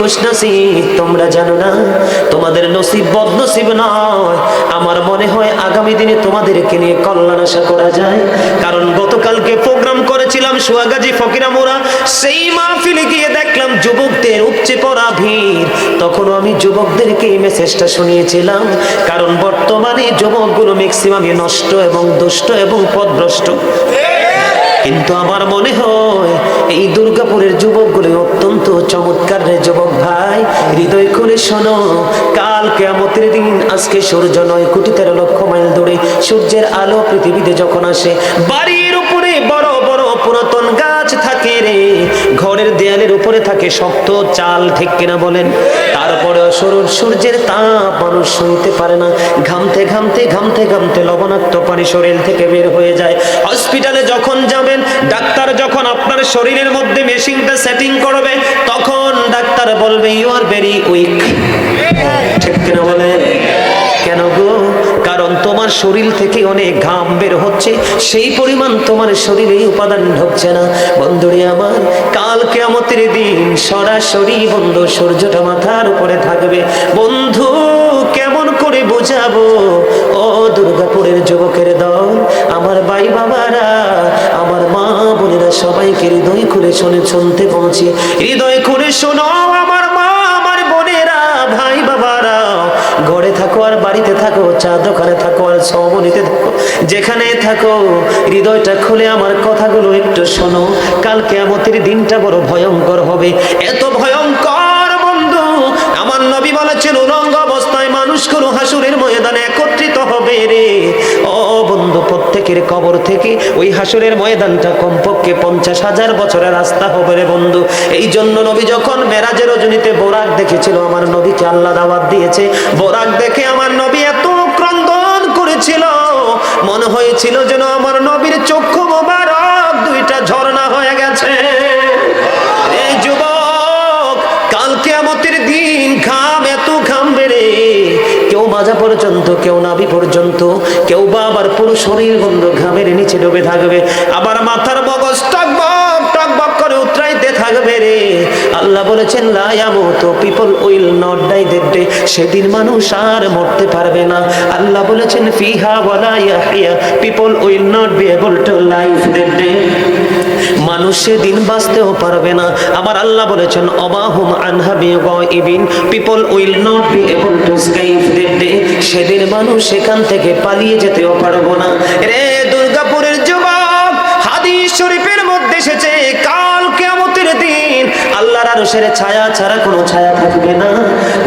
খুশ নসিব তোমরা জানো না, তোমাদের নসিব বদনসিব নয়। আমার মনে হয় আগামী দিনে তোমাদেরকে নিয়ে কল্যাণ আশা করা যায়। কারণ গতকালকে প্রোগ্রাম করেছিলাম সুয়াগাজী ফকিরামোরা, সেই মাহফিলে গিয়ে দেখলাম যুবকদের উপচে পড়া ভিড়। তখনও আমি যুবকদেরকে এই মেসেজটা শুনিয়েছিলাম, কারণ বর্তমানে যুবকগুলো ম্যাক্সিমামই নষ্ট এবং দুষ্ট এবং পদভ্রষ্ট। কিন্তু আমার মনে হয় এই দুর্গাপুরের যুবকগুলো অত্যন্ত চমৎকার রে যুবক ভাই। হৃদয় খুলে শোনো, কাল কেয়ামতের দিন আজকে সূর্য নয় কোটি তেরো লক্ষ মাইল দূরে সূর্যের আলো পৃথিবীতে যখন আসে বাড়ির ঘরের দেয়ালের উপরে থাকে শক্ত চাল, ঠিক কিনা বলেন? তারপরে সরুর সূর্যের তাপ মানুষ সইতে পারে না। ঘামতে ঘামতে ঘামতে ঘামতে লবণাক্ত পানি শরীর থেকে বের হয়ে যায়। হসপিটালে যখন যাবেন, ডাক্তার যখন আপনার শরীরের মধ্যে মেশিনটা সেটিং করবে, তখন ডাক্তার বলবে ইউ আর ভেরি উইক ঠিক কিনা বলেন? কেন গো? শরীর থেকে অনেক ঘাম বের হচ্ছে, সেই পরিমাণ তোমার শরীরে উপাদান ঢুকছে না। বন্ধুরে আমার, কাল কেমতের দিন সরাসরি বন্ধ সূর্যটা মাথার উপরে থাকবে। বন্ধু, কেমন করে বোঝাবো? ও দুর্গাপুরের যুবকের দল, আমার ভাই বাবারা, আমার মা বোনেরা সবাইকে হৃদয় খুলে শুনে শুনতে পৌঁছে। হৃদয় খুলে শোনো, আমার মা, আমার বোনেরা, ভাই বাবারা ঘরে থাকো আর বাড়িতে থাকো যেখানে থাকো, হৃদয়টা খুলে আমার কথাগুলো একটু শোনো। কালকে আমাদের দিনটা বড় ভয়ঙ্কর হবে। এত ভয়ঙ্কর বন্ধু, আমার নবী বলেছেন, উলঙ্গ অবস্থায় মানুষগুলো হাসুরের ময়দানে একত্রিত হবে রে। ও বন্ধু, প্রত্যেকের কবর থেকে ওই হাসুরের ময়দানটা কমপক্ষে পঞ্চাশ হাজার বছরের রাস্তা হবে রে বন্ধু। এই জন্য নবী যখন মেরাজের রজনীতে বোরাক দেখেছিল, আমার নবীকে আল্লাহ দাওয়াত দিয়েছে। বোরাক দেখে আমার নবী হয়েছিল যেন আমার নবীর চক্ষু মোবারক দুইটা ঝর্ণা হয়ে গেছে। এই যুবক কালকে আমতির দিন ঘাম এত ঘাম বেড়ে, কেউ মাজা পর্যন্ত, কেউ নাভি পর্যন্ত, কেউ বা আবার পুরো শরীর বন্ধ ঘামের নিচে ডুবে থাকবে। আবার মাথার মগজ টকবক আল্লাহ বলেছেন পিপল উইল নট ডাই সেদিন মানুষ আর মরতে পারবে না। আল্লাহ বলেছেন, ফিহা ওয়ালা Yahya, people will not be able to life that day. মানুষ সেদিন বাঁচতেও পারবে না। আল্লাহ বলেছেন, অবাহুম গায়িবিন, people will not be able to escape সেদিন মানুষ সেখান থেকে পালিয়ে যেতেও পারব না। রে দুর্গাপুরের যুবক, হাদিস শরীফের মধ্যে এসেছে দিন আল্লাহর আরশের ছায়া ছাড়া কোনো ছায়া থাকবে না।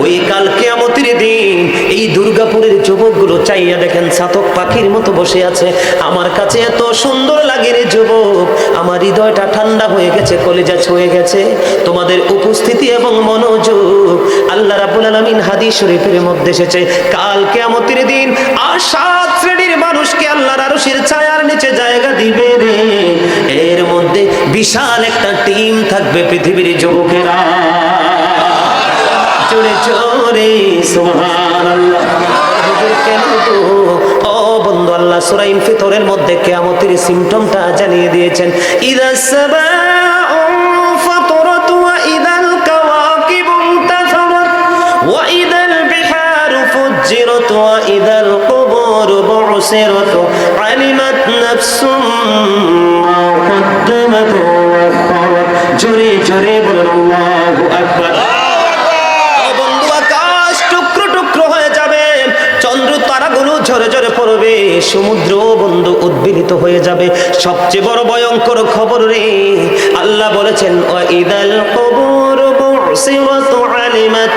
ওই কাল কিয়ামতের দিন এই দুর্গাপুরের যুবকগুলো চাইয়া দেখেন ছাতক পাখির মতো বসে আছে। আমার কাছে এত সুন্দর লাগে রে যুবক, আমার হৃদয়টা ঠান্ডা হয়ে গেছে, কলেজা ছুঁয়ে গেছে। তোমাদের উপস্থিতি এবং মনোযোগ আল্লাহ রাব্বুল আলামিন হাদিস শরীফের মধ্যে এসেছে। কাল কিয়ামতের দিন আর সাত শ্রেণির মানুষকে আল্লাহর আরশের ছায়ার নিচে জায়গা দিবে রে। বিশাল একটা টিম থাকবে পৃথিবীর যুবকেরা। জোরে জোরে কেন গো? ও বন্ধু আল্লাহ সূরা ইনফিতরের মধ্যে কিয়ামতের সিম্পটমটা জানিয়ে দিয়েছেন। ইদা সাবাউ ফাতরাত ওয়া ইদাল কাওয়াকিবু ইনতাসারাত সমুদ্র বন্ধু উদ্বেলিত হয়ে যাবে। সবচেয়ে বড় ভয়ঙ্কর খবর রে, আল্লাহ বলেছেন ও ইদাল আলিমাত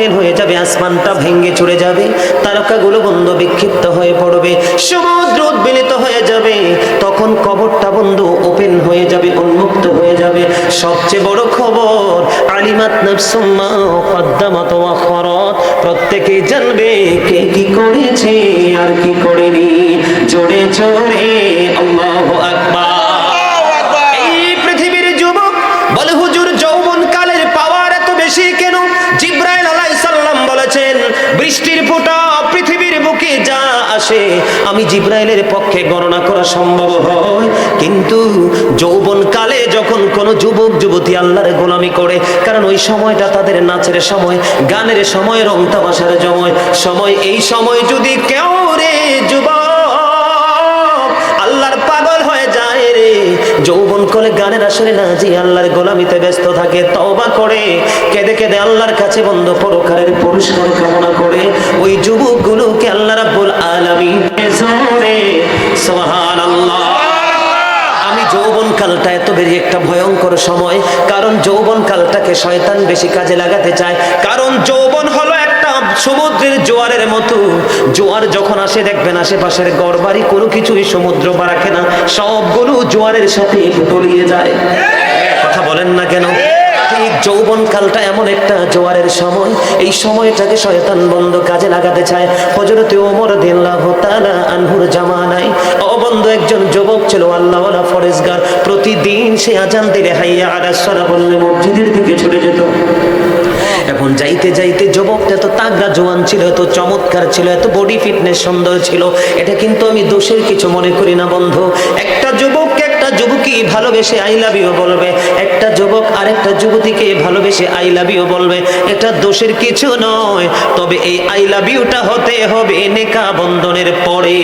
ওপেন হয়ে যাবে, আসমানটা ভেঙে চড়ে যাবে, তারকাগুলো বন্ধ বিক্ষিপ্ত হয়ে পড়বে, সমুদ্র উদ্বেলিত হয়ে যাবে, তখন কবরটা বন্ধ ওপেন হয়ে যাবে, উন্মুক্ত হয়ে যাবে। সবচেয়ে বড় খবর, আলিমাত নাফসুম্মা কদ্দামাত ওয়া জানবে কে কি করেছে আর কি করেনি আমি জিব্রাইলের পক্ষে গণনা করা সম্ভব হয়। কিন্তু যৌবন কালে যখন কোনো যুবক, যুবতী আল্লাহর গোলামি করে, কারণ ওই সময়টা তাদের নাচের সময়, গানের সময়, রং তামাশার সময় সময়, এই সময় যদি কেউ রে যুবক যৌবন কলে গানের আসরে না যে আল্লাহর গোলামিতে ব্যস্ত থাকে, তওবা করে, কেঁদে কেঁদে আল্লাহর কাছে বন্ধ পরকারের পুরস্কার কামনা করে, ওই যুবকগুলোকে আল্লাহ রাব্বুল আলামিন সুবহানাল্লাহ। আমি যৌবন কালটা এত বেশি একটা ভয়ঙ্কর সময়, কারণ যৌবন কালটাকে শয়তান বেশি কাজে লাগাতে চায়, কারণ যৌবন হলো সমুদ্রের জোয়ারের মতো। জোয়ার যখন আসে, দেখবেন আশেপাশের গড়বাড়ি কোনো কিছুই সমুদ্র বা না। সবগুলো জোয়ারের সাথে তলিয়ে যায়। কথা বলেন না কেন? ঠিক যৌবন কালটা এমন একটা জোয়ারের সময়। এই সময়টাকে শয়তান বন্ধ কাজে লাগাতে চায়। হজরতে ওমর দিল্লাহ তাআলা আনহুর জামানায় ও বন্ধু একজন যুবক ছিল, আল্লাহওয়ালা ফরেজগার। প্রতিদিন সে আজান দিলে হাইয়া আলাসসালা বললে মসজিদের দিকে ছুটে যেত। এখন যাইতে যাইতে যুবকটা এত তাগড়া জোয়ান ছিল, এত চমৎকার ছিল, এত বডি ফিটনেস সুন্দর ছিল, এটা কিন্তু আমি দোষের কিছু মনে করি না বন্ধু। একটা যুবককে একটা যুবকী ভালোবেসে আই লাভ ইউ বলবে, একটা যুবক আরেকটা যুবতীকে ভালোবেসে আই লাভ ইউ বলবে, এটা দোষের কিছু নয়, তবে এই আই লাভ ইউটা হতে হবে নেকা বন্ধনের পরে।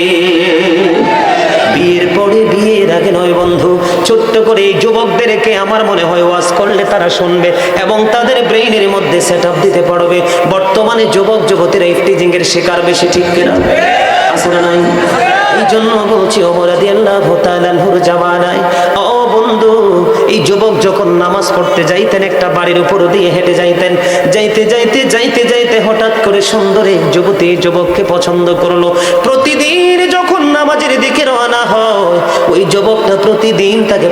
বিয়ের পরে বিয়ের আগে নয় বন্ধু, ছোট্ট করে এই যুবকদেরকে আমার মনে হয় ওয়াজ করলে তারা শুনবে এবং তাদের ব্রেইনের মধ্যে সেট দিতে পারবে। বর্তমানে যুবক, যুবতীরা এর শিকার বেশি, ঠিক কিনা? না নাই? এই জন্য বলছি ওমর রাদিয়াল্লাহু তাআলা আনহুর জামানায়, ও বন্ধু, এই যুবক যখন নামাজ পড়তে যাইতেন, একটা বাড়ির উপর দিয়ে হেঁটে যাইতেন, যাইতে যাইতে যাইতে যাইতে হঠাৎ করে সুন্দর এক যুবতী যুবককে পছন্দ করল। প্রতিদিন রওনা হয়। ওই যুবকটা প্রতিদিন তাকে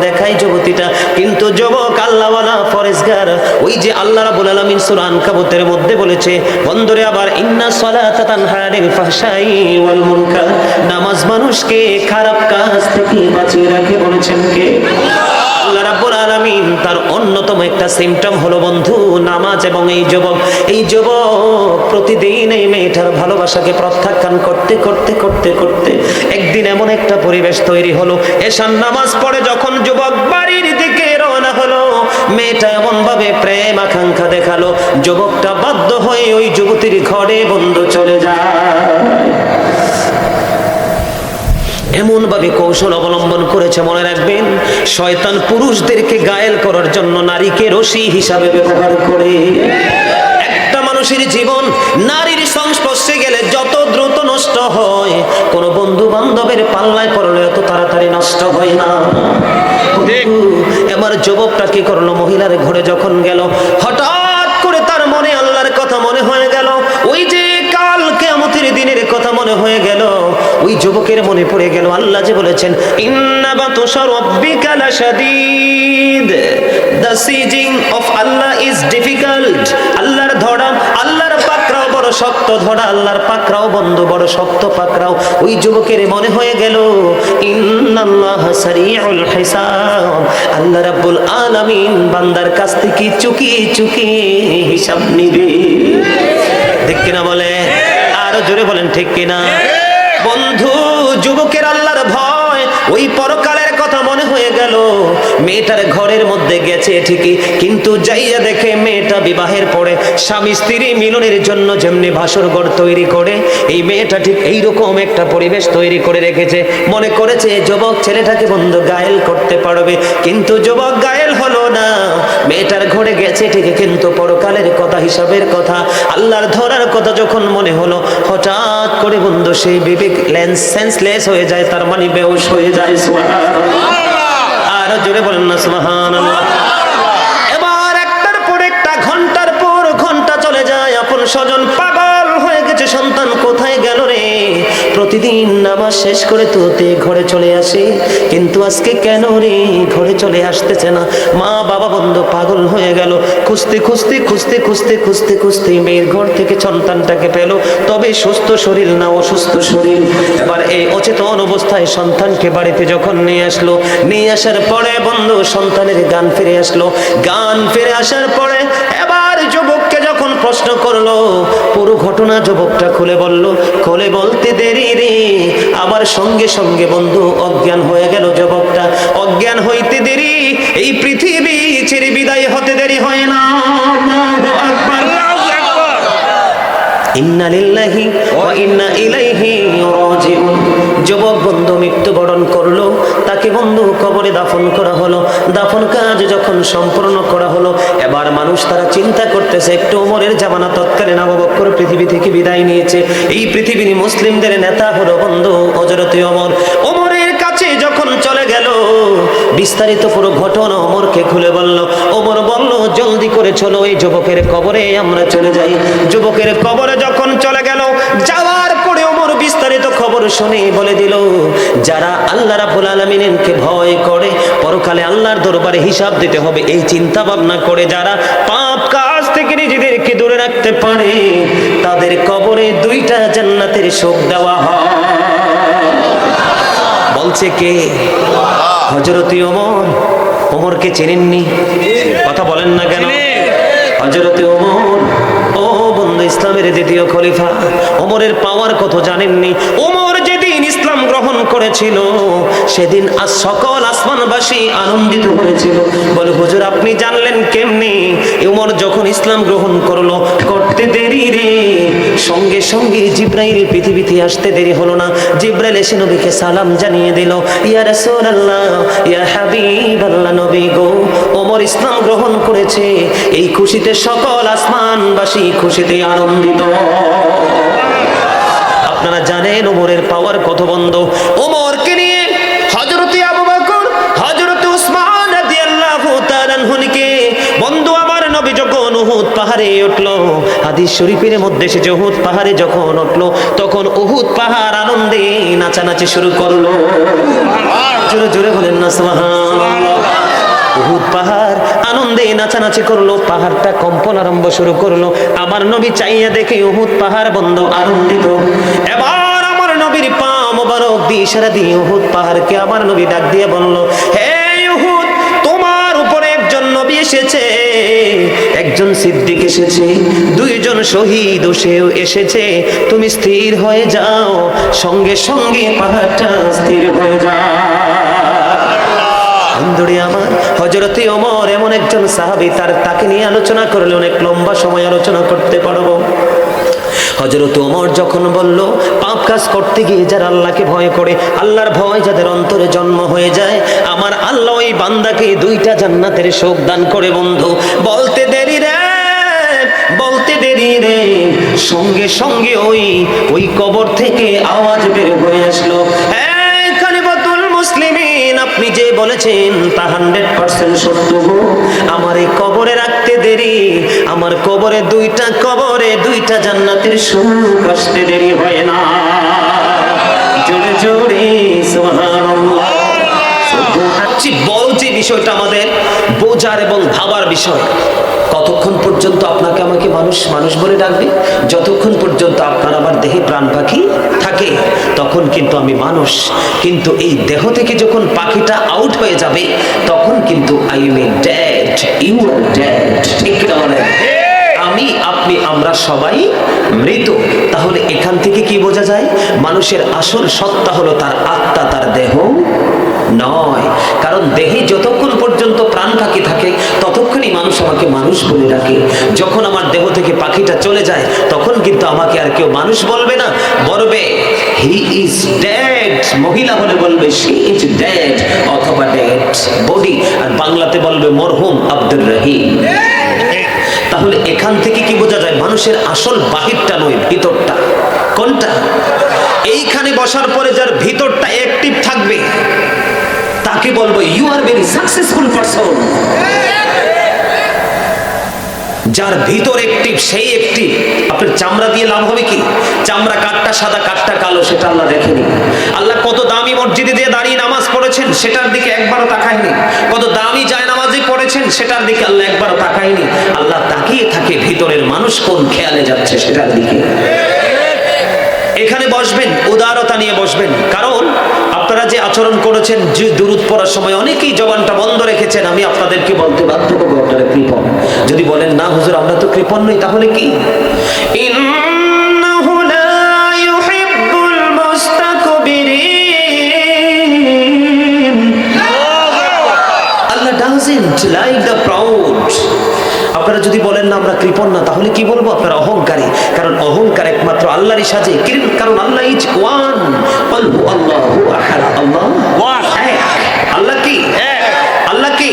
দেখায় যুবতীটা। কিন্তু যুবক আল্লাহওয়ালা ওই যে আল্লাহ রাবুল আলমিন সুরান কাবতের মধ্যে বলেছে বন্দরে আবার ইন্না নামাজ মানুষকে খারাপ কাজ থেকে বাঁচিয়ে রাখে বলেছেন কে? আলামিন তার অন্যতম একটা সিমটম হলো বন্ধু, নামাজ এবং এই যুবক। এই যুবক প্রতিদিন এই মেয়েটার ভালোবাসাকে প্রত্যাখ্যান করতে করতে করতে করতে একদিন এমন একটা পরিবেশ তৈরি হলো। এশান নামাজ পড়ে যখন যুবক বাড়ির দিকে রওনা হলো, মেয়েটা এমন ভাবে প্রেম আকাঙ্ক্ষা দেখাল। যুবকটা বাধ্য হয়ে ওই যুবতীর ঘরে বন্ধু চলে যায়। এমন ভাবে কৌশল অবলম্বন করেছে মনে রাখবেন শয়তান পুরুষদেরকে গায়েল করার জন্য নারীকে রশি হিসাবে ব্যবহার করে। একটা মানুষের জীবন নারীর সংস্পর্শে গেলে যত দ্রুত নষ্ট হয় কোন বন্ধু বান্ধবের পাল্লায় পড়লে এত তাড়াতাড়ি নষ্ট হয় না। এবার যুবকটা কি করল? মহিলার ঘরে যখন গেল হঠাৎ যুবকের মনে পড়ে গেল, আল্লাহ যে বলেছেন লাশাদীদ। The seizing of Allah is difficult আল্লাহর আল্লাহর বড় শক্ত ধরা, আল্লাহর পাকড়াও বন্ধ, বড় শক্ত পাকড়াও। ওই যুবকের মনে হয়ে গেল আল্লাহ রাব্বুল আলামিন বান্দার কাছ থেকে চুকি চুকি হিসাব নিবে। ঠিক কিনা বলে আরও জোরে বলেন, ঠিক কিনা? বন্ধু, যুবকের আল্লাহর ভয়, ওই পরকালের কথা মনে হয়ে গেল। মেয়েটার ঘরের মধ্যে গেছে ঠিকই, কিন্তু যাইয়া দেখে মেয়েটা বিবাহের পরে স্বামী স্ত্রী মিলনের জন্য যেমনি ভাসর ঘর তৈরি করে, এই মেয়েটা ঠিক এইরকম একটা পরিবেশ তৈরি করে রেখেছে। মনে করেছে যুবক ছেলেটাকে বন্ধু, গায়েল করতে পারবে। কিন্তু যুবক গায়েল হলো না। মেয়েটার ঘরে গেছে ঠিকই কিন্তু পরকালের কথা, হিসাবের কথা, আল্লাহর ধরার কথা যখন মনে হলো, হঠাৎ করে বন্ধু, সেই বিবেক লেন্স সেন্সলেস হয়ে যায়, তার মানে বেউস হয়ে যায় আর জোরে বলেন না সুবহান এবার একটার পর একটা, ঘণ্টার পর ঘণ্টা চলে যায়, আপন স্বজন পাগল হয়ে গেছে, সন্তান কোথায় প্রতিদিন নামাজ শেষ করে তুতে ঘরে চলে আসে। কিন্তু আজকে কেন রে ঘরে চলে আসতেছে না? মা, বাবা বন্ধু পাগল হয়ে গেল। খুঁজতে খুঁজতে খুঁজতে খুঁজতে খুঁজতে খুঁজতে মেয়ের ঘর থেকে সন্তানটাকে পেল। তবে সুস্থ শরীর না অসুস্থ শরীর। এবার এই অচেতন অবস্থায় সন্তানকে বাড়িতে যখন নিয়ে আসলো, নিয়ে আসার পরে বন্ধু সন্তানের গান ফিরে আসলো। গান ফিরে আসার পরে এবার যখন প্রশ্ন করল, পুরো ঘটনা যুবকটা খুলে বলল, খুলে বলতে দেরি রে। আবার সঙ্গে সঙ্গে বন্ধু অজ্ঞান হয়ে গেল যুবকটা। অজ্ঞান হইতে দেরি, এই পৃথিবী ছেড়ে বিদায় হতে দেরি হয় না। ইন্না লিল্লাহি ইন্না ইলাইহি যুবক বন্ধু মৃত্যুবরণ করল, তাকে বন্ধু কবরে দাফন করা হলো। দাফন কাজ যখন সম্পূর্ণ করা হলো, এবার মানুষ তারা চিন্তা করতেছে, একটু ওমরের জামানা তৎকালীন আবু বকর পৃথিবী থেকে বিদায় নিয়েছে। এই পৃথিবীর মুসলিমদের নেতা হলো বন্ধু হযরতে ওমর। ওমরের কাছে যখন চলে গেল, বিস্তারিত পুরো ঘটনা ওমরকে খুলে বলল। ওমর বলল, জলদি করে চলো, এই যুবকের কবরে আমরা চলে যাই। যুবকের কবরে যখন চলে গেল যাওয়ার পরে ওমর খবর শুনে বলে দিল যারা আল্লাহ রাব্বুল আলামিনকে ভয় করে পরকালে আল্লাহর দরবারে হিসাব দিতে হবে। এই চিন্তা ভাবনা করে যারা পাপ কাজ থেকে নিজেদেরকে দূরে রাখতে পারে তাদের কবরে দুইটা জান্নাতের শোক দেওয়া হয়। বলছে কে? হজরত ওমর। ওমরকে চেনেননি? কথা বলেন না কেন? হজরত ওমর ইসলামের দ্বিতীয় খলিফা ওমরের পাওয়ার কত জানেননি? ওমর যেদিন ইসলাম গ্রহণ করেছিল, সেদিন আজ সকল আসমানবাসী আনন্দিত হয়েছিল। বলে, হুজুর, আপনি জানলেন কেমনি? ওমর যখন ইসলাম গ্রহণ করল, করতে দেরি রে। সঙ্গে সঙ্গে জিব্রাইল পৃথিবীতে আসতে দেরি হলো না। জিব্রাইল এসে নবীকে সালাম জানিয়ে দিল, ইয়া রাসূলুল্লাহ, ইয়া হাবিবাল্লাহ নবী গো ওমর ইসলাম গ্রহণ করেছে। এই খুশিতে সকল আসমানবাসী খুশিতে আনন্দিত। আপনারা জানেন ওমরের পাওয়ার কত বন্ধ। ওমরকে নিয়ে হযরতে আবু বকর, হযরতে উসমান রাদিয়াল্লাহু তাআলা আনহুকে বন্ধু আমার নবী যখন উহুদ পাহাড়ে উঠল, হাদিস শরীফের মধ্যে সে উহুদ পাহাড়ে যখন উঠল, তখন উহুদ পাহাড় আনন্দে নাচানাচি শুরু করল। জোরে জোরে বলেন না, সুবহানাল্লাহ। উহুদ পাহাড়। আনন্দে নাচানাচি করল, পাহাড়টা কম্পন আরম্ভ শুরু করল। আমার নবী চাইয়া দেখে উহুদ পাহাড় বন্ধ, আনন্দিত। এবার আমার নবীর পা মোবারক দিয়ে ইশারা দিয়ে উহুদ পাহাড়কে আমার নবী ডাক দিয়ে বলল, হে উহুদ, তোমার উপরে একজন নবী এসেছে। একজন সিদ্দিক এসেছে, দুইজন শহীদ সেও এসেছে। তুমি স্থির হয়ে যাও, সঙ্গে সঙ্গে পাহাড়টা স্থির হয়ে যাও। বন্ধুরে আমার। হজরতে ওমর এমন একজন সাহাবী, তার তাকে নিয়ে আলোচনা করলে অনেক লম্বা সময় আলোচনা করতে পারব। হজরত ওমর যখন বলল, পাপ কাজ করতে গিয়ে যারা আল্লাহকে ভয় করে, আল্লাহর ভয় যাদের অন্তরে জন্ম হয়ে যায়, আমার আল্লাহ ওই বান্দাকে দুইটা জান্নাতের শোক দান করে, বন্ধু। বলতে দেরি রে, বলতে দেরি রে। সঙ্গে সঙ্গে ওই ওই কবর থেকে আওয়াজ বের হয়ে আসলো। "এই বলেছেন, তা হান্ড্রেড পার্সেন্ট সত্য আমার এই কবরে রাখতে দেরি, আমার কবরে দুইটা কবরে দুইটা জান্নাতের সুখ আসতে দেরি হয় না। জোরে জোরে, সুবহানাল্লাহ। সবচেয়ে বড় যে বিষয়টা আমাদের বোঝার এবং ভাবার বিষয় কতক্ষণ পর্যন্ত আপনাকে আমাকে মানুষ মানুষ বলে ডাকবে। যতক্ষণ পর্যন্ত আপনার আমার দেহে প্রাণ পাখি থাকে, তখন কিন্তু আমি মানুষ। কিন্তু এই দেহ থেকে যখন পাখিটা আউট হয়ে যাবে, তখন কিন্তু I a dead you dead ঠিক কিনা বলেন আপনি, আমরা সবাই মৃত। তাহলে এখান থেকে কি বোঝা যায়? মানুষের আসল সত্তা হলো তার আত্মা, তার দেহ নয়। কারণ দেহে যতক্ষণ পর্যন্ত প্রাণ পাখি থাকে, ততক্ষণই মানুষ আমাকে মানুষ বলে ডাকে। যখন আমার দেহ থেকে পাখিটা চলে যায়, তখন কিন্তু আমাকে আর কেউ মানুষ বলবে না। বলবে হি ইজ ড্যাড মহিলা হলে বলবে শি ইজ ড্যাড অথবা ড্যাড বডি আর বাংলাতে বলবে, মরহুম আব্দুর রহিম। তাহলে এখান থেকে কি বোঝা যায়? মানুষের আসল বাহিরটা নয়, ভিতরটা। কোনটা? এইখানে বসার পরে যার ভিতরটা অ্যাক্টিভ থাকবে, তাকে বলব you are very successful person যার ভিতর একটি, সেই একটিভ আপনার চামড়া দিয়ে লাভ হবে কি? চামড়া কাঠটা সাদা, কাঠটা কালো, সেটা আল্লাহ দেখেনি। আল্লাহ কত দামি মসজিদে দিয়ে দাঁড়িয়ে নামাজ পড়েছেন, সেটার দিকে একবারও তাকায়নি। কত দামি যায় নামাজে পড়েছেন, সেটার দিকে আল্লাহ একবারও তাকায়নি। আল্লাহ তাকিয়ে থাকে ভিতরের মানুষ কোন খেয়ালে যাচ্ছে সেটার দিকে। এখানে বসবেন, উদারতা নিয়ে বসবেন। কারণ আপনারা যে আচরণ করেছেন যে দূরত পড়ার সময় অনেকেই জবানটা বন্ধ রেখেছেন আমি আপনাদেরকে বলতে বাধ্য করব আপনারা কৃপণ। যদি বলেন না হুজুর আমরা তো কৃপণ নই তাহলে কি? ইন্নাহু লা আপনারা যদি বলেন না আমরা কৃপণ না তাহলে কি বলব? আপনারা অহংকারী। কারণ অহংকার একমাত্র আল্লাহরই সাজে। কারণ আল্লাহ ইজ ওয়ান আল্লাহু আল্লাহু আল্লাহ কি। আল্লাহ কি?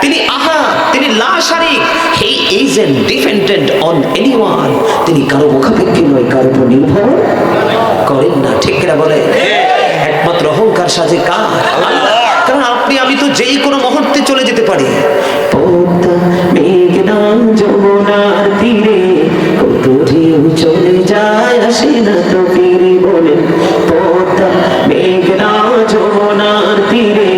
তিনি আহা তিনি লা শারিক। He isn't dependent on anyone তিনি কারও মুখাপেক্ষী নয় কারও উপর নির্ভর করেন না। ঠিক কিনা বলে? একমাত্র অহংকার সাজে কার? আল্লাহ। কারণ আপনি আমি তো যেই কোনো মুহূর্তে চলে যেতে পারি। মেঘনা যমুনার তীরে। কত ঢেউ চলে যায়, আসে না তো ফিরে বলেন পদ্মা মেঘনা যমুনার তীরে।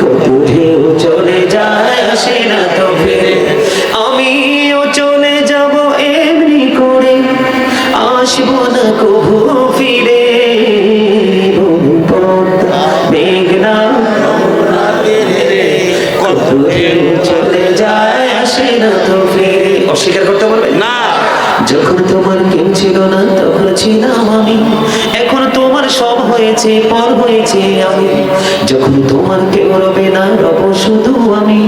কত ঢেউ চলে যায়, আসে না তো ফিরে। আমিও চলে যাব এমনি করে। আসব যখন তোমার কেউ ছিল না, তখন ছিলাম আমি। এখন তোমার সব হয়েছে, পর হয়েছে আমি। যখন তোমার কেউ রবে না, রব শুধু আমি।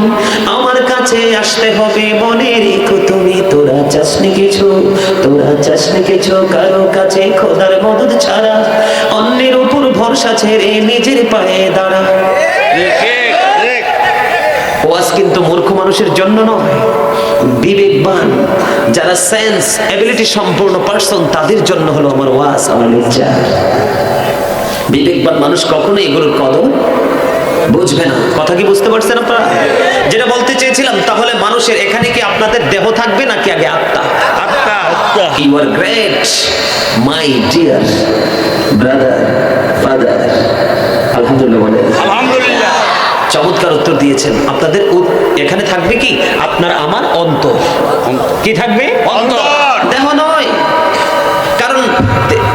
আমার কাছে আসতে হবে মনে রেখো তুমি, তোরা চাসনি কিছু, তোরা চাসনি কিছু, কারও কাছে খোদার মদত ছাড়া। অন্যের উপর ভরসা ছেড়ে নিজের পায়ে দাঁড়া। ওয়াজ কিন্তু মূর্খ মানুষের জন্য নয়। বিবেকবান যারা সেন্স এবিলিটি সম্পূর্ণ পার্সন তাদের জন্য হলো আমার ওয়াজ আমার লেকচার বিবেকবান মানুষ কখনো এগুলোর কদর বুঝবে না। কথা কি বুঝতে পারছেন আপনারা? যেটা বলতে চেয়েছিলাম তাহলে মানুষের এখানে কি আপনাদের দেহ থাকবে নাকি আগে আত্মা? আত্মা আত্মা। You are great my dear brother father আলহামদুলিল্লাহ। বলে আলহামদুলিল্লাহ। চমৎকার উত্তর দিয়েছেন। আপনাদের এখানে থাকবে কি? আপনার আমার অন্তর। কি থাকবে। দেহ নয়। কারণ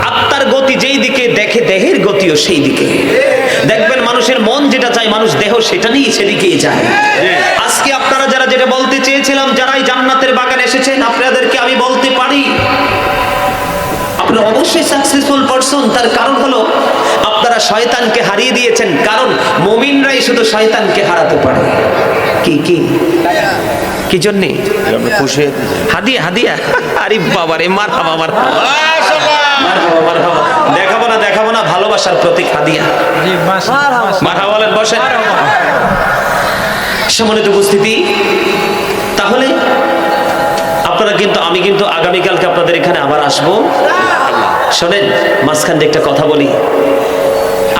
আত্মার গতি যেই দিকে দেখে দেহের গতিও সেই দিকে। দেখবেন মানুষের মন যেটা চায় মানুষ দেহ সেটা নিয়ে সেদিকেই যায়। আজকে আপনারা যারা যেটা বলতে চেয়েছিলাম যারাই জান্নাতের বাগান এসেছেন আপনাদেরকে আমি বলতে পারি আপনারা অবশ্যই সাকসেসফুল পারসন তার কারণ হলো আপনারা শয়তানকে হারিয়ে দিয়েছেন। কারণ মুমিনরাই শুধু শয়তানকে হারাতে পারে। কি কি? কি জন্যে। হাদিয়া হাদিয়া? আরে বাবারে মার হাবা মার। দেখাবো না দেখাবো না ভালোবাসার প্রতীক হাদিয়া। মারহাবা বলেন বসেন। সম্মানিত উপস্থিতি তাহলে আপনারা কিন্তু আমি কিন্তু আগামীকালকে আপনাদের এখানে আবার আসব। শোনেন মাঝখান দিয়ে একটা কথা বলি।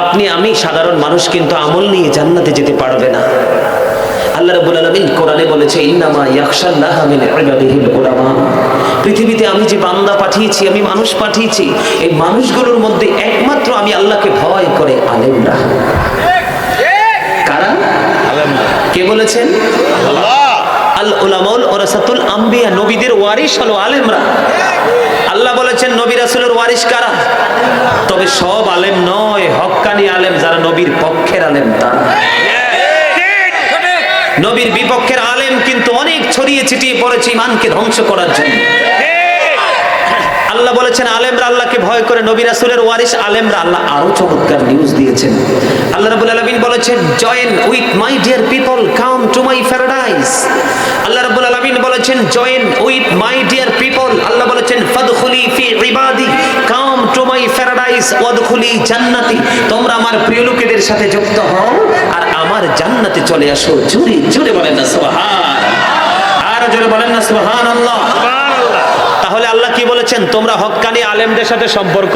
আপনি আমি সাধারণ মানুষ কিন্তু আমল নিয়ে জান্নাতে যেতে পারবে না। আল্লাহ রাব্বুল আলামিন কোরআনে বলেছে ইন্নামা ইয়াখশাল্লাহ মিন ইবাদিহিল উলামা। পৃথিবীতে আমি যে বান্দা পাঠিয়েছি আমি মানুষ পাঠিয়েছি এই মানুষগুলোর মধ্যে একমাত্র আমি আল্লাহকে ভয় করে আলেমরা কারা? কে বলেছেন? আল উলামাউল ওরাসাতুল আম্বিয়া নবীদের ওয়ারিস হলো আলেমরা। বলেছেন, নবী রাসুলের ওয়ারিশ কারা? তবে সব আলেম নয় হক্কানি আলেম যারা নবীর পক্ষের আলেম তারা। নবীর বিপক্ষের আলেম কিন্তু অনেক ছড়িয়ে ছিটিয়ে পড়েছে ইমানকে ধ্বংস করার জন্য। আল্লাহ বলেছেন, আলেমরা আল্লাহকে ভয় করে, নবী রাসূলের ওয়ারিস আলেমরা আল্লাহ আরও চমৎকার নিউজ দিয়েছেন। আল্লাহ রাব্বুল আলামিন বলেছেন join with my dear people come to my paradise Allah রাব্বুল আলামিন বলেছেন join with my dear people Allah বলেছেন, ফাদখুলি ফি ইবাদি কাম টু মাই প্যারাডাইস ওয়াদখুলি জান্নাতি। তোমরা আমার প্রিয় লোকেদের সাথে যুক্ত হও, আর আমার জান্নাতে চলে আসো। জোরে জোরে বলেন না, সুবহান। আর জোরে বলেন না, সুবহানাল্লাহ। তাহলে আল্লাহ কি বলেছেন? তোমরা হক্কানি আলেমদের সাথে সম্পর্ক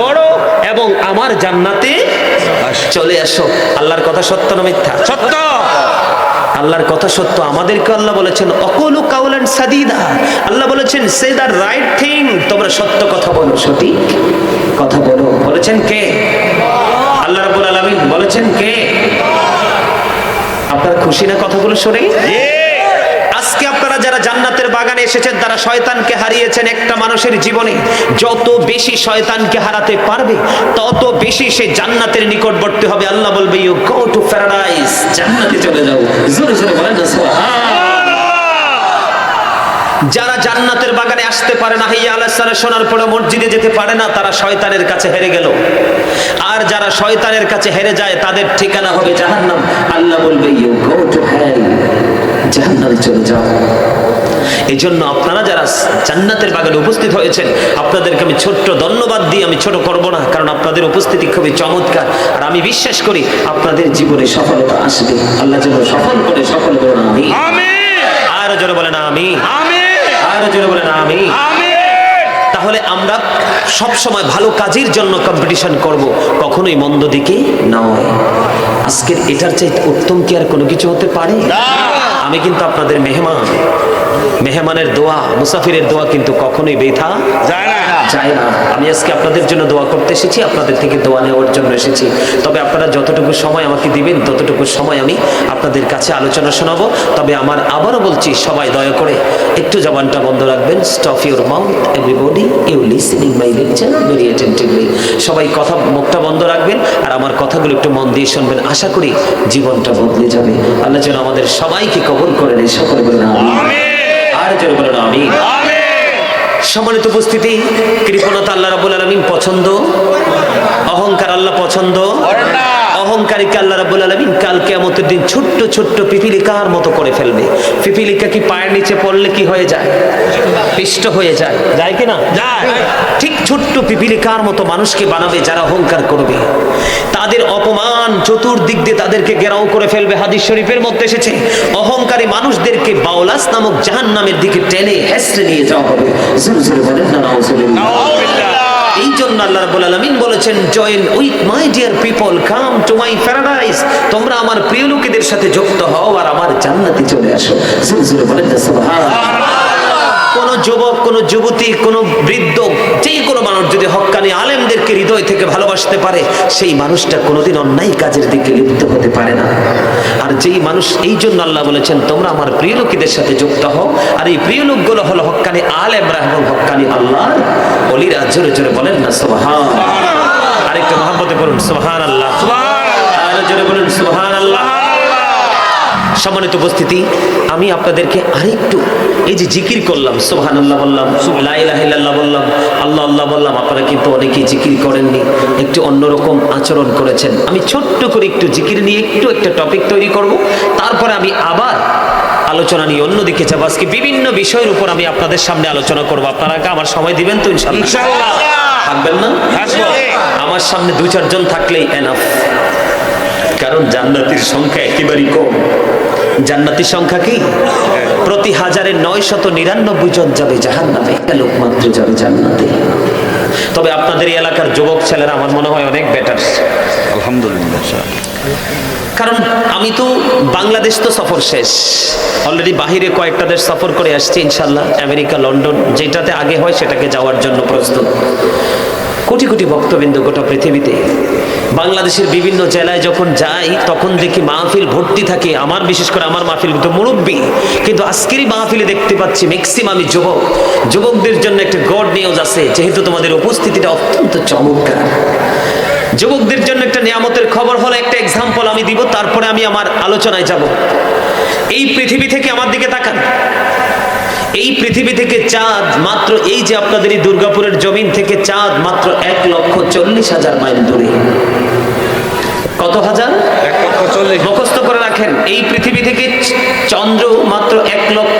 গড়ো এবং আমার জান্নাতে চলে আসো। আল্লাহর কথা সত্য না মিথ্যা? সত্য। আল্লাহর কথা সত্য। আমাদেরকে আল্লাহ বলেছেন অকলু কাউলান সাদিদা। আল্লাহ বলেছেন সে দ্য রাইট থিং তোমরা সত্য কথা বলো সঠিক কথা বলো। বলেছেন কে? আল্লাহ রাব্বুল আলামিন বলেছেন কে? আপনার খুশি না কথাগুলো শুনে? আজকে বাগান এসেছেন, তারা শয়তানকে হারিয়েছেন একটা মানুষের জীবনে। যত বেশি শয়তানকে হারাতে পারবে, তত বেশি সে জান্নাতের নিকটবর্তী হবে। আল্লাহ বলবে ইউ গো টু প্যারাডাইস জান্নাতে চলে যাও। জোরে জোরে বলেন না সুবহান যারা জান্নাতের বাগানে আসতে পারে না, হাইয়া আলাহ সাল্লাহ শোনার পরে মসজিদে যেতে পারে না, তারা শয়তানের কাছে হেরে গেল। আর যারা শয়তানের কাছে হেরে যায়, তাদের ঠিকানা হবে জাহান্নাম। আল্লাহ বলবে ইউ গো টু হেল জাহান্নামে চলে যাও। এই জন্য আপনারা যারা জান্নাতের বাগানে উপস্থিত হয়েছেন আপনাদেরকে আমি ছোট্ট ধন্যবাদ দিয়ে আমি ছোট করব না কারণ আপনাদের উপস্থিতি খুবই চমৎকার। আর আমি বিশ্বাস করি আপনাদের জীবনে সফলতা আসবে। আল্লাহ যেন সফল করে সফল করুন আমি আমিন। আরও জোরে বলেন আমি আমিন। আরও জোরে বলেন আমি আমিন। তাহলে আমরা সব সময় ভালো কাজের জন্য কম্পিটিশন করব কখনোই মন্দ দিকে নয়। আজকের এটার চাইতে উত্তম কি আর কোনো কিছু হতে পারে? আমি কিন্তু আপনাদের মেহমান। মেহমানের দোয়া মুসাফিরের দোয়া কিন্তু কখনোই বেথা যায় না। চাই না। আমি আজকে আপনাদের জন্য দোয়া করতে এসেছি আপনাদের থেকে দোয়া নেওয়ার জন্য এসেছি। তবে আপনারা যতটুকু সময় আমাকে দিবেন ততটুকু সময় আমি আপনাদের কাছে আলোচনা শোনাবো। তবে আমার আবারও বলছি সবাই দয়া করে একটু জবানটা বন্ধ রাখবেন। Stop your mouth everybody you listening my lecture very attentively সবাই কথা মুখটা বন্ধ রাখবেন আর আমার কথাগুলো একটু মন দিয়ে শুনবেন। আশা করি জীবনটা বদলে যাবে। আল্লাহ যেন আমাদের সবাইকে কবর করে নেই সকলে বলেন যেন আমি সম্মানিত উপস্থিতি কৃপণতা আল্লাহ রাবুল আলমিন পছন্দ? অহংকার আল্লাহ পছন্দ? না। অহংকারীকে আল্লাহ রাবুল আলমিন কাল কেমতের দিন ছোট্ট ছোট্ট পিপিলিকার মতো করে ফেলবে। পিপিলিকা কি পায়ের নিচে পড়লে কি হয়ে যায়? পিষ্ট হয়ে যায়। যায় কি না যায়। ঠিক ছোট্ট পিপিলিকার মতো মানুষকে বানাবে যারা অহংকার করবে। তাদের অপমান চতুর্দিক দিয়ে তাদেরকে গেরাও করে ফেলবে। হাদিস শরীফের মধ্যে এসেছে, অহংকারী মানুষদেরকে বাউলাস নামক জাহান নামের দিকে টেনে হেসড়ে নিয়ে যাওয়া হবে। এই জন্য আল্লাহ রাব্বুল আলামিন বলেছেন join with my dear people come to my paradise তোমরা আমার প্রিয় লোকেদের সাথে যুক্ত হও আর আমার জান্নাতে চলে আসো। জোরে জোরে বলেন সুবহানাল্লাহ। কোন যুবক, কোন যুবতী, কোন বৃদ্ধ, যেই কোনো মানুষ যদি হক্কানি আলেমদেরকে হৃদয় থেকে ভালোবাসতে পারে, সেই মানুষটা কোনোদিন অন্যায় কাজের দিকে লিপ্ত হতে পারে না। আর যেই মানুষ এই জন্য আল্লাহ বলেছেন, তোমরা আমার প্রিয় লোকেদের সাথে যুক্ত হও। আর এই প্রিয় লোকগুলো হলো হক্কানি আলেমরা এবং হকানি আল্লাহ। অলিরা জোরে জোরে বলেন না সোহান আরেকটা মহাব্বতে বলুন সোহান আল্লাহ জোরে বলুন সোহান সম্মানিত উপস্থিতি আমি আপনাদেরকে আরেকটু এই যে জিকির করলাম সোহান আল্লাহ বললাম লাইলাহিল্লাহ বললাম আল্লাহ আল্লাহ বললাম আপনারা কিন্তু অনেকেই জিকির করেননি একটু অন্যরকম আচরণ করেছেন। আমি ছোট্ট করে একটু জিকির নিয়ে একটু একটা টপিক তৈরি করব তারপরে আমি আবার আলোচনা নিয়ে অন্যদিকে যাব। আজকে বিভিন্ন বিষয়ের উপর আমি আপনাদের সামনে আলোচনা করব। আপনারা আমার সময় দিবেন তো ইনশাল্লাহ থাকবেন না? আমার সামনে দু চারজন থাকলেই এনাফ কারণ জান্নাতির সংখ্যা একেবারেই কম। জান্নাতির সংখ্যা কি? প্রতি হাজারে নয় শত নিরানব্বই জন যাবে জাহান নামে একটা লোক মাত্র যাবে জান্নাতে। তবে আপনাদের এই এলাকার যুবক ছেলেরা আমার মনে হয় অনেক বেটার আলহামদুলিল্লাহ কারণ আমি তো বাংলাদেশ তো সফর শেষ। অলরেডি বাহিরে কয়েকটা দেশ সফর করে আসছি ইনশাল্লাহ আমেরিকা লন্ডন যেটাতে আগে হয় সেটাকে যাওয়ার জন্য প্রস্তুত। কোটি কোটি ভক্তবৃন্দ গোটা পৃথিবীতে। বাংলাদেশের বিভিন্ন জেলায় যখন যাই, তখন দেখি মাহফিল ভর্তি থাকে। আমার বিশেষ করে আমার মাহফিল তো মুরব্বী। কিন্তু আজকেরই মাহফিলে দেখতে পাচ্ছি ম্যাক্সিমামই যুবক। যুবকদের জন্য একটা গড নিউজ আছে, যেহেতু তোমাদের উপস্থিতিটা অত্যন্ত চমৎকার। যুবকদের জন্য একটা নিয়ামতের খবর হলো, একটা এক্সাম্পল আমি দিব, তারপরে আমি আমার আলোচনায় যাব। এই পৃথিবী থেকে আমার দিকে তাকান। এই পৃথিবী থেকে চাঁদ মাত্র এই যে আপনাদের এই দুর্গাপুরের জমিন থেকে চাঁদ মাত্র এক লক্ষ চল্লিশ হাজার মাইল দূরে। কত হাজার? মুখস্থ করে রাখেন এই পৃথিবী থেকে চন্দ্র মাত্র এক লক্ষ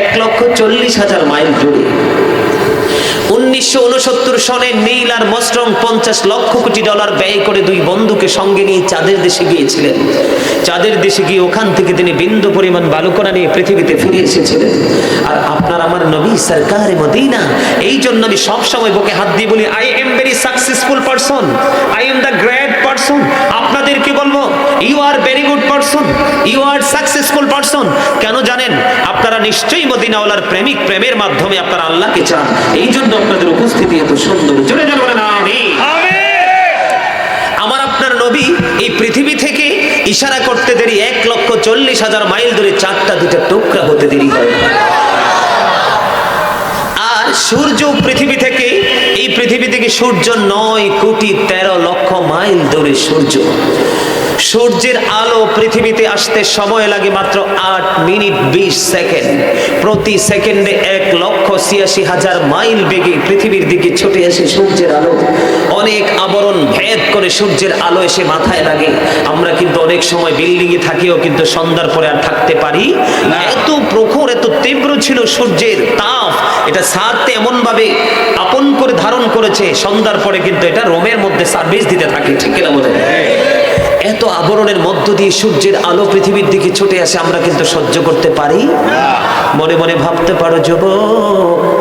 এক লক্ষ চল্লিশ হাজার মাইল দূরে। উনিশশো উনসত্তর সনে নীল আর মস্ট্রং পঞ্চাশ লক্ষ কোটি ডলার ব্যয় করে দুই বন্ধুকে সঙ্গে নিয়ে চাঁদের দেশে গিয়েছিলেন। চাঁদের দেশে গিয়ে ওখান থেকে তিনি বিন্দু পরিমাণ বালুকণা নিয়ে পৃথিবীতে ফিরে এসেছিলেন। আর আপনার আমার নবী সরকারে মদিনা, এই জন্য আমি সবসময় বুকে হাত দিয়ে বলি I am very successful person I am the great person আপনাদেরকে বলব? You are very good person you are successful person কেন জানেন? আপনারা নিশ্চয়ই মদিনাওয়ালার প্রেমিক, প্রেমের মাধ্যমে আপনারা আল্লাহকে চান। এই জন্য আপনাদের উপস্থিতি এত সুন্দর। জোরে জোরে বলেন আমার আপনার নবী এই পৃথিবী থেকে ইশারা করতে দেরি এক লক্ষ চল্লিশ হাজার মাইল দূরে চারটা দুটা টুকরা হতে দেরি হয়। সূর্য পৃথিবী থেকে এই পৃথিবী থেকে সূর্য নয় কোটি তেরো লক্ষ মাইল দূরে সূর্য। সূর্যের আলো পৃথিবীতে আসতে সময় লাগে মাত্র আট মিনিট বিশ সেকেন্ড। প্রতি সেকেন্ডে এক লক্ষ ছিয়াশি হাজার মাইল বেগে পৃথিবীর দিকে ছুটে আসে সূর্যের আলো। অনেক আবরণ ভেদ করে সূর্যের আলো এসে মাথায় লাগে। আমরা কিন্তু অনেক সময় বিল্ডিং এ থাকিও কিন্তু সন্ধ্যার পরে আর থাকতে পারি। এত প্রখর এত তীব্র ছিল সূর্যের তাপ। এটা সারতে এমন ভাবে আপন করে ধারণ করেছে সন্ধ্যার পরে কিন্তু এটা রোমের মধ্যে সার্ভিস দিতে থাকে। ঠিক কিনা বলে এত আবরণের মধ্য দিয়ে সূর্যের আলো পৃথিবীর দিকে ছুটে আসে আমরা কিন্তু সহ্য করতে পারি? মনে মনে ভাবতে পারো যুবক